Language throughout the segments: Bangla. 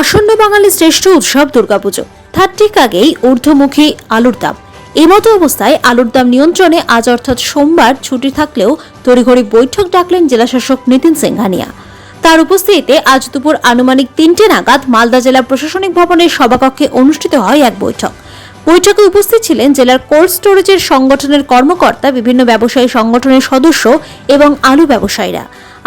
আসন্ন বাঙালির শ্রেষ্ঠ উৎসব দুর্গাপুজো। তার ঠিক আগেই ঊর্ধ্বমুখী আলুর দাম। এমতো অবস্থায় আলুর দাম নিয়ন্ত্রণে আজ অর্থাৎ সোমবার ছুটি থাকলেও তড়িঘড়ি বৈঠক ডাকলেন জেলাশাসক নিতিন সিংহানিয়া। তার উপস্থিতিতে আজ দুপুর আনুমানিক তিনটে নাগাদ মালদা জেলা প্রশাসনিক ভবনের সভাকক্ষে অনুষ্ঠিত হয় এক বৈঠক। বৈঠকে উপস্থিত ছিলেন জেলার কোল্ড স্টোরেজের সংগঠনের কর্মকর্তা, বিভিন্ন ব্যবসায়ী সংগঠনের সদস্য এবং আলু ব্যবসায়ীরা।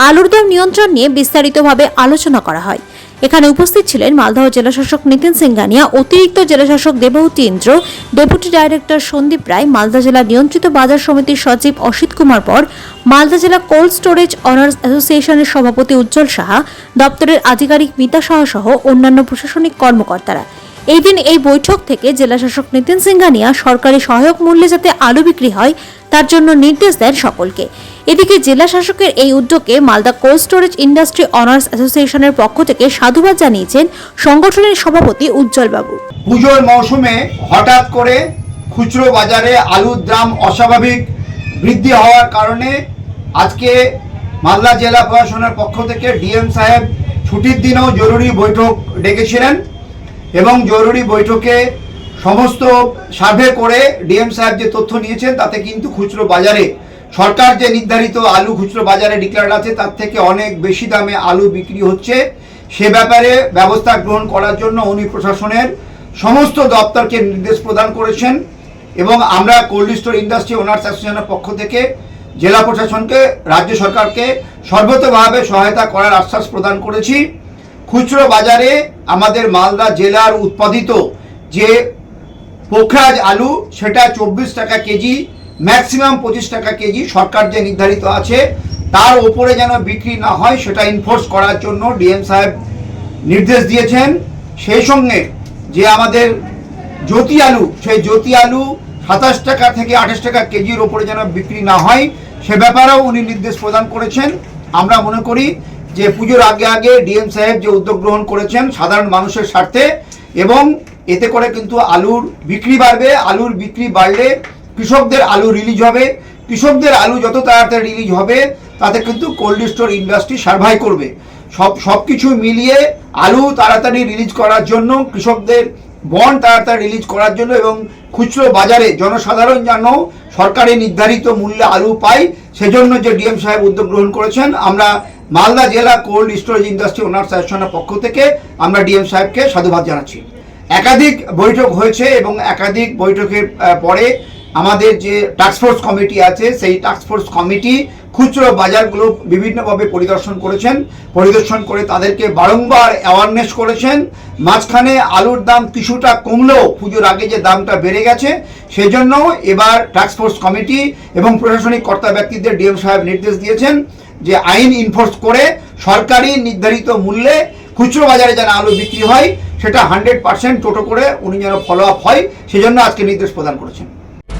আলুর দাম নিয়ন্ত্রণ নিয়ে বিস্তারিতভাবে আলোচনা করা হয়। এখানে উপস্থিত ছিলেন মালদহ জেলাশাসক নিতিন সিংহানিয়া অতিরিক্ত জেলাশাসক দেবহূতি ইন্দ্র ডেপুটি ডাইরেক্টর সন্দীপ রায়, মালদা জেলা নিয়ন্ত্রিত বাজার সমিতির সচিব অসিত কুমার পর, মালদা জেলা কোল্ড স্টোরেজ অনার্স অ্যাসোসিয়েশনের সভাপতি উজ্জ্বল সাহা, দপ্তরের আধিকারিক মিতা সাহা সহ অন্যান্য প্রশাসনিক কর্মকর্তারা। এই দিন এই বৈঠক থেকে জেলাশাসক নিতিন সিংহানিয়া সরকারি সহায়ক মূল্যে যাতে আলু বিক্রি হয়, তার জন্য নির্দেশ দেন সকলকে। এদিকে জেলা শাসকের এই উদ্যোগে Malda cold storage industry owners অ্যাসোসিয়েশনের পক্ষ থেকে সাধুবাদ জানিয়েছেন সংগঠনের সভাপতি উজ্জ্বল বাবু পুজোর মৌসুমে হঠাৎ করে খুচরো বাজারে আলুর দাম অস্বাভাবিক বৃদ্ধি হওয়ার কারণে আজকে মালদা জেলা প্রশাসনের পক্ষ থেকে ডিএম সাহেব ছুটির দিনেও জরুরি বৈঠক ডেকেছিলেন এবং জরুরি বৈঠকে সমস্ত সার্ভে করে ডিএম সাহেব যে তথ্য নিয়েছেন তাতে কিন্তু খুচরো বাজারে সরকার যে নির্ধারিত আলু খুচরো বাজারে ডিক্লেয়ার আছে, তার থেকে অনেক বেশি দামে আলু বিক্রি হচ্ছে। সে ব্যাপারে ব্যবস্থা গ্রহণ করার জন্য উনি প্রশাসনের সমস্ত দপ্তরকে নির্দেশ প্রদান করেছেন এবং আমরা কোল্ড স্টোর ইন্ডাস্ট্রি ওনার্স অ্যাসোসিয়েশনের পক্ষ থেকে জেলা প্রশাসনকে, রাজ্য সরকারকে সর্বতভাবে সহায়তা করার আশ্বাস প্রদান করেছি। খুচরো বাজারে আমাদের মালদা জেলার উৎপাদিত যে পোখরাজ আলু, সেটা চব্বিশ টাকা কেজি ম্যাক্সিমাম পঁচিশ টাকা কেজি সরকার যে নির্ধারিত আছে, তার ওপরে যেন বিক্রি না হয়, সেটা ইনফোর্স করার জন্য ডিএম সাহেব নির্দেশ দিয়েছেন। সেই সঙ্গে যে আমাদের জ্যোতি আলু, সেই জ্যোতি আলু সাতাশ টাকা থেকে আঠাশ টাকা কেজির ওপরে যেন বিক্রি না হয়, সে ব্যাপারেও উনি নির্দেশ প্রদান করেছেন। আমরা মনে করি যে পুজোর আগে আগে ডিএম সাহেব যে উদ্যোগ গ্রহণ করেছেন সাধারণ মানুষের স্বার্থে, এবং এতে করে কিন্তু আলুর বিক্রি বাড়বে, আলুর বিক্রি বাড়লে কৃষকদের আলু রিলিজ হবে। কৃষকদের আলু যত তাড়াতাড়ি রিলিজ হবে, তাতে কিন্তু কোল্ড স্টোর ইন্ডাস্ট্রি সার্ভাই করবে। সব সব কিছু মিলিয়ে আলু তাড়াতাড়ি রিলিজ করার জন্য, কৃষকদের বন্ড তাড়াতাড়ি রিলিজ করার জন্য এবং খুচরো বাজারে জনসাধারণ যেন সরকারি নির্ধারিত মূল্যে আলু পায়, সেজন্য যে ডিএম সাহেব উদ্যোগ গ্রহণ করেছেন, আমরা মালদা জেলা কোল্ড স্টোরেজ ইন্ডাস্ট্রি ওনার্স অ্যাসোসিয়েশনের পক্ষ থেকে আমরা ডিএম সাহেবকে সাধুবাদ জানাচ্ছি। একাধিক বৈঠক হয়েছে এবং একাধিক বৈঠকের পরে আমাদের যে টাস্কফোর্স কমিটি আছে, সেই টাস্কফোর্স কমিটি খুচরো বাজারগুলো বিভিন্নভাবে পরিদর্শন করেছেন। পরিদর্শন করে তাদেরকে বারংবার অ্যাওয়ারনেস করেছেন। মাঝখানে আলুর দাম কিছুটা কমলেও পুজোর আগে যে দামটা বেড়ে গেছে সেজন্য এবার টাস্কফোর্স কমিটি এবং প্রশাসনিক কর্তা ব্যক্তিদের ডিএম সাহেব নির্দেশ দিয়েছেন যে আইন ইনফোর্স করে সরকারি নির্ধারিত মূল্যে খুচরো বাজারে যেন আলু বিক্রি হয়, সেটা হান্ড্রেড পার্সেন্ট টোটো করে উনি যেন ফলো আপ হয়, সেজন্য আজকে নির্দেশ প্রদান করেছেন।